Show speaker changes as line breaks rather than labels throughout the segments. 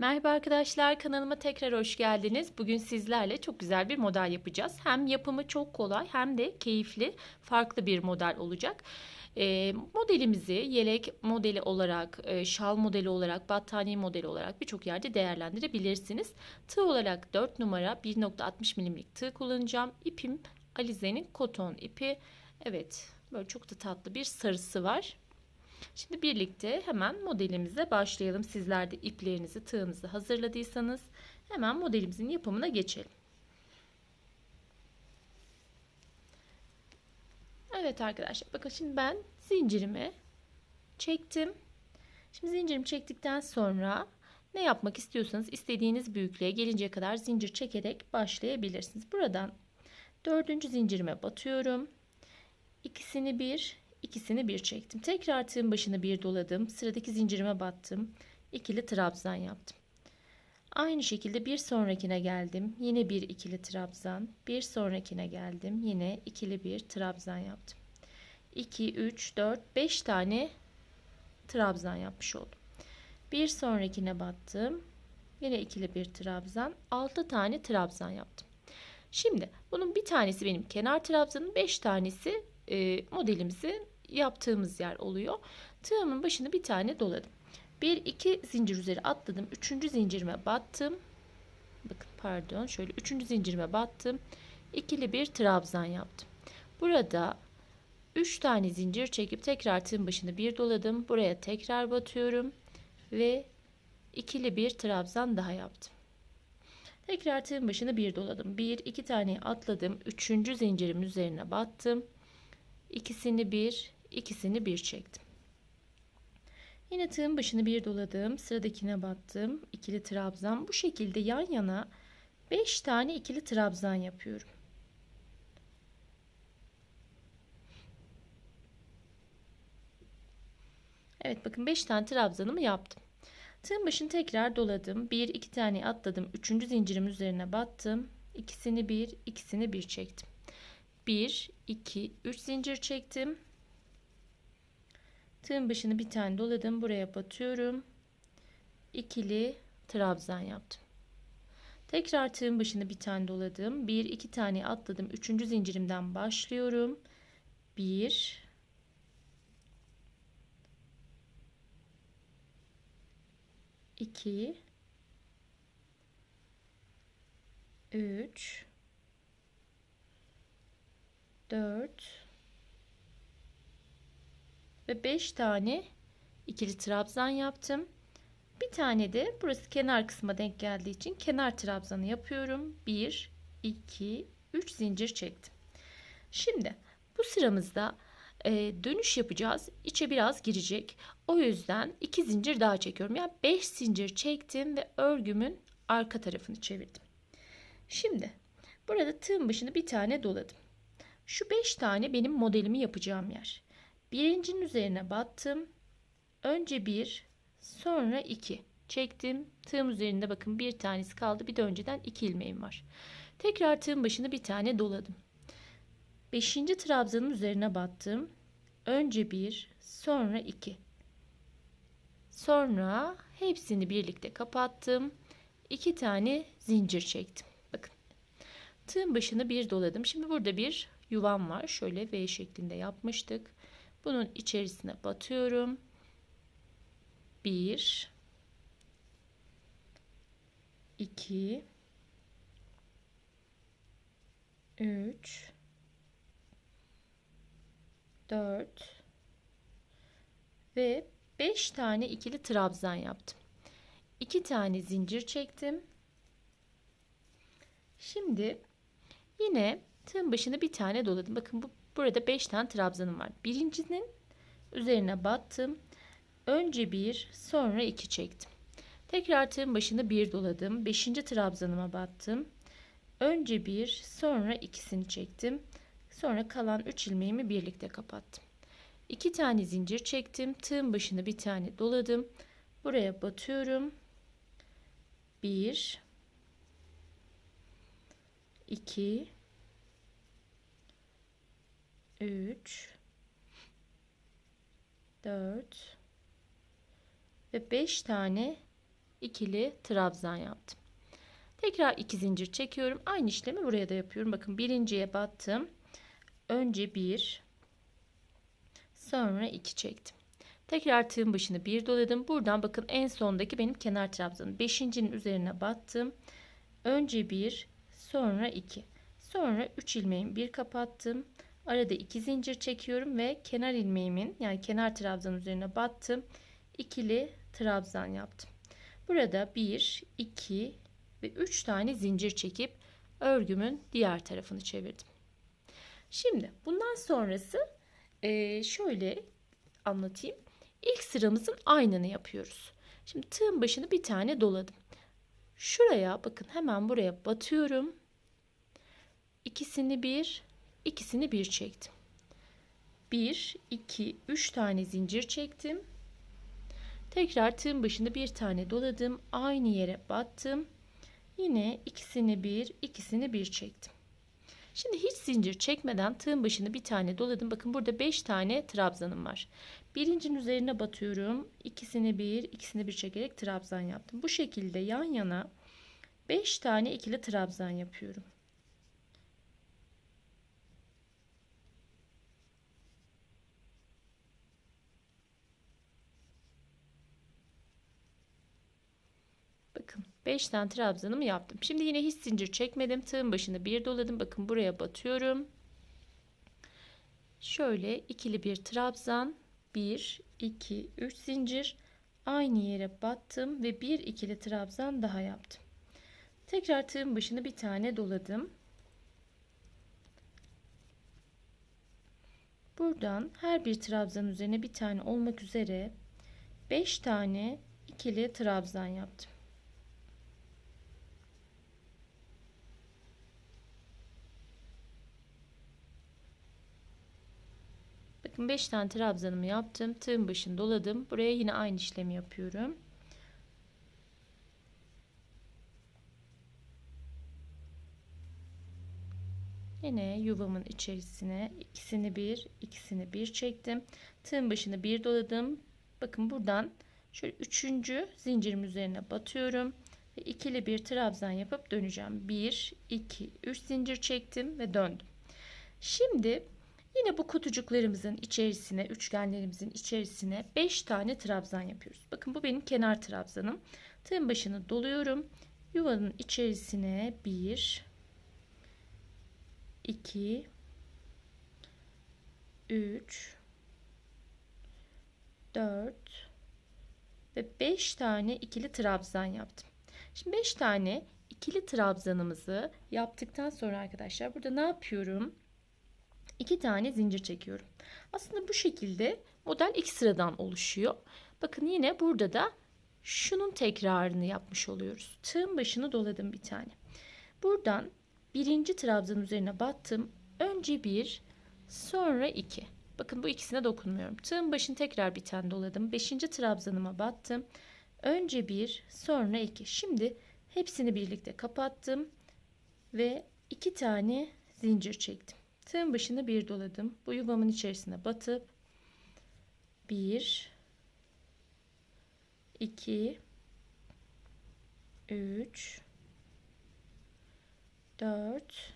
Merhaba arkadaşlar kanalıma tekrar hoş geldiniz. Bugün sizlerle çok güzel bir model yapacağız. Hem yapımı çok kolay hem de keyifli farklı bir model olacak. Ee, modelimizi yelek modeli olarak, e, şal modeli olarak, battaniye modeli olarak birçok yerde değerlendirebilirsiniz. Tığ olarak 4 numara 1.60 milimlik tığ kullanacağım. İpim Alize'nin koton ipi. Evet böyle çok da tatlı bir sarısı var. Şimdi birlikte hemen modelimize başlayalım. Sizler de iplerinizi, tığınızı hazırladıysanız hemen modelimizin yapımına geçelim. Evet arkadaşlar bakın şimdi ben zincirimi çektim. Şimdi zincirimi çektikten sonra ne yapmak istiyorsanız istediğiniz büyüklüğe gelinceye kadar zincir çekerek başlayabilirsiniz. Buradan dördüncü zincirime batıyorum. İkisini bir, ikisini bir çektim. Tekrar tığın başını bir doladım. Sıradaki zincirime battım. İkili trabzan yaptım. Aynı şekilde bir sonrakine geldim. Yine bir ikili trabzan. Bir sonrakine geldim. Yine ikili bir trabzan yaptım. 2, 3, 4, 5 tane trabzan yapmış oldum. Bir sonrakine battım. Yine ikili bir trabzan. 6 tane trabzan yaptım. Şimdi bunun bir tanesi benim kenar trabzanın 5 tanesi e, modelimizi yaptığımız yer oluyor. Tığımın başını bir tane doladım. Bir iki zincir üzeri atladım. Üçüncü zincirime battım. Bakın pardon şöyle üçüncü zincirime battım. İkili bir trabzan yaptım. Burada 3 tane zincir çekip tekrar tığın başını bir doladım. Buraya tekrar batıyorum ve ikili bir trabzan daha yaptım. Tekrar tığın başını bir doladım. Bir iki tane atladım. Üçüncü zincirim üzerine battım. İkisini bir, ikisini bir çektim. Yine tığın başını bir doladım. Sıradakine battım. İkili trabzan. Bu şekilde yan yana 5 tane ikili trabzan yapıyorum. Evet bakın 5 tane trabzanımı yaptım. Tığın başını tekrar doladım. 1 2 tane atladım. 3. zincirim üzerine battım. İkisini bir, ikisini bir çektim. 1 2 3 zincir çektim. Tığın başını bir tane doladım. Buraya batıyorum. İkili trabzan yaptım. Tekrar tığın başını bir tane doladım. 1 2 tane atladım. 3. zincirimden başlıyorum. 1 2 3 4 ve 5 tane ikili trabzan yaptım. Bir tane de burası kenar kısma denk geldiği için kenar trabzanı yapıyorum. 1 2 3 zincir çektim. Şimdi bu sıramızda e, dönüş yapacağız. İçe biraz girecek. O yüzden 2 zincir daha çekiyorum. Yani 5 zincir çektim ve örgümün arka tarafını çevirdim. Şimdi burada tığın başını bir tane doladım. Şu 5 tane benim modelimi yapacağım yer. Birincinin üzerine battım. Önce bir, sonra iki. Çektim. Tığım üzerinde bakın bir tanesi kaldı. Bir de önceden iki ilmeğim var. Tekrar tığın başını bir tane doladım. Beşinci trabzanın üzerine battım. Önce bir, sonra iki. Sonra hepsini birlikte kapattım. İki tane zincir çektim. Bakın. Tığın başını bir doladım. Şimdi burada bir yuvam var. Şöyle V şeklinde yapmıştık. Bunun içerisine batıyorum. 1 2 3 4 ve 5 tane ikili trabzan yaptım. 2 tane zincir çektim. Şimdi yine tığın başını bir tane doladım. Bakın bu burada 5 tane trabzanım var. Birincinin üzerine battım. Önce bir, sonra iki çektim. Tekrar tığın başını bir doladım. 5. trabzanıma battım. Önce bir, sonra ikisini çektim. Sonra kalan 3 ilmeğimi birlikte kapattım. 2 tane zincir çektim. Tığın başını bir tane doladım. Buraya batıyorum. 1 2 3 4 ve 5 tane ikili trabzan yaptım. Tekrar iki zincir çekiyorum. Aynı işlemi buraya da yapıyorum. Bakın birinciye battım. Önce bir, sonra iki çektim. Tekrar tığın başını bir doladım. Buradan bakın en sondaki benim kenar trabzanım. Beşincinin üzerine battım. Önce bir, sonra iki. Sonra üç ilmeğimi bir kapattım. Arada iki zincir çekiyorum ve kenar ilmeğimin yani kenar trabzan üzerine battım. İkili trabzan yaptım. Burada 1, 2 ve 3 tane zincir çekip örgümün diğer tarafını çevirdim. Şimdi bundan sonrası e, şöyle anlatayım. İlk sıramızın aynını yapıyoruz. Şimdi tığın başını bir tane doladım. Şuraya bakın hemen buraya batıyorum. İkisini bir, ikisini bir çektim. 1, 2, 3 tane zincir çektim. Tekrar tığın başını bir tane doladım. Aynı yere battım. Yine ikisini bir, ikisini bir çektim. Şimdi hiç zincir çekmeden tığın başını bir tane doladım. Bakın burada 5 tane trabzanım var. Birincinin üzerine batıyorum. İkisini bir, ikisini bir çekerek trabzan yaptım. Bu şekilde yan yana 5 tane ikili trabzan yapıyorum. Bakın 5 tane trabzanımı yaptım. Şimdi yine hiç zincir çekmedim. Tığın başını bir doladım. Bakın buraya batıyorum. Şöyle ikili bir trabzan. 1, 2, 3 zincir. Aynı yere battım ve bir ikili trabzan daha yaptım. Tekrar tığın başını bir tane doladım. Buradan her bir trabzan üzerine bir tane olmak üzere 5 tane ikili trabzan yaptım. Bakın 5 tane trabzanımı yaptım. Tığın başını doladım. Buraya yine aynı işlemi yapıyorum. Yine yuvamın içerisine ikisini bir, ikisini bir çektim. Tığın başını bir doladım. Bakın buradan şöyle üçüncü zincirim üzerine batıyorum. Ve ikili bir trabzan yapıp döneceğim. 1, 2, 3 zincir çektim ve döndüm. Şimdi Yine bu kutucuklarımızın içerisine, üçgenlerimizin içerisine 5 tane trabzan yapıyoruz. Bakın bu benim kenar trabzanım. Tığın başını doluyorum. Yuvanın içerisine 1 2 3 4 ve 5 tane ikili trabzan yaptım. Şimdi 5 tane ikili trabzanımızı yaptıktan sonra arkadaşlar burada ne yapıyorum? 2 tane zincir çekiyorum. Aslında bu şekilde model iki sıradan oluşuyor. Bakın yine burada da şunun tekrarını yapmış oluyoruz. Tığın başını doladım bir tane. Buradan birinci trabzanın üzerine battım. Önce bir, sonra iki. Bakın bu ikisine dokunmuyorum. Tığın başını tekrar bir tane doladım. Beşinci trabzanıma battım. Önce bir, sonra iki. Şimdi hepsini birlikte kapattım ve iki tane zincir çektim. Tığın başını bir doladım. Bu yuvamın içerisine batıp 1 2 3 4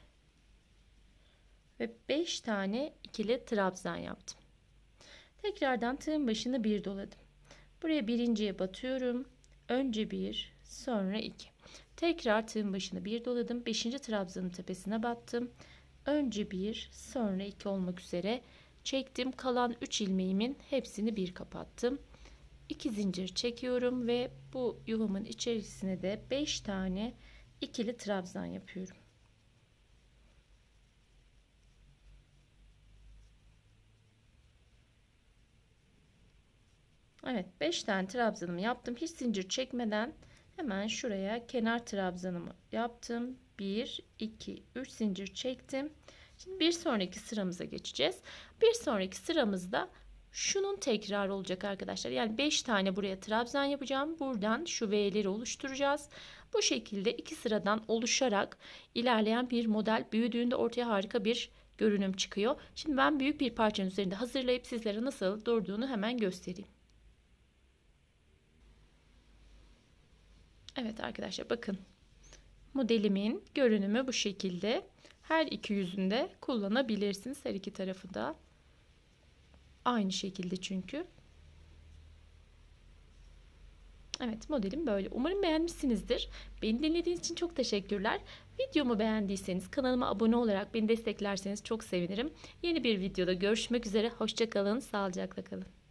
ve 5 tane ikili trabzan yaptım. Tekrardan tığın başını bir doladım. Buraya birinciye batıyorum. Önce bir, sonra iki. Tekrar tığın başını bir doladım. Beşinci trabzanın tepesine battım. Önce bir sonra iki olmak üzere çektim. Kalan 3 ilmeğimin hepsini bir kapattım. 2 zincir çekiyorum ve bu yuvamın içerisine de 5 tane ikili trabzan yapıyorum. Evet 5 tane trabzanımı yaptım. Hiç zincir çekmeden hemen şuraya kenar trabzanımı yaptım. 1, 2, 3 zincir çektim. Şimdi bir sonraki sıramıza geçeceğiz. Bir sonraki sıramızda şunun tekrar olacak arkadaşlar. Yani 5 tane buraya trabzan yapacağım. Buradan şu V'leri oluşturacağız. Bu şekilde iki sıradan oluşarak ilerleyen bir model büyüdüğünde ortaya harika bir görünüm çıkıyor. Şimdi ben büyük bir parçanın üzerinde hazırlayıp sizlere nasıl durduğunu hemen göstereyim. Evet arkadaşlar bakın. Modelimin görünümü bu şekilde. Her iki yüzünde kullanabilirsiniz. Her iki tarafı da. Aynı şekilde çünkü. Evet modelim böyle. Umarım beğenmişsinizdir. Beni dinlediğiniz için çok teşekkürler. Videomu beğendiyseniz kanalıma abone olarak beni desteklerseniz çok sevinirim. Yeni bir videoda görüşmek üzere. Hoşçakalın, sağlıcakla kalın.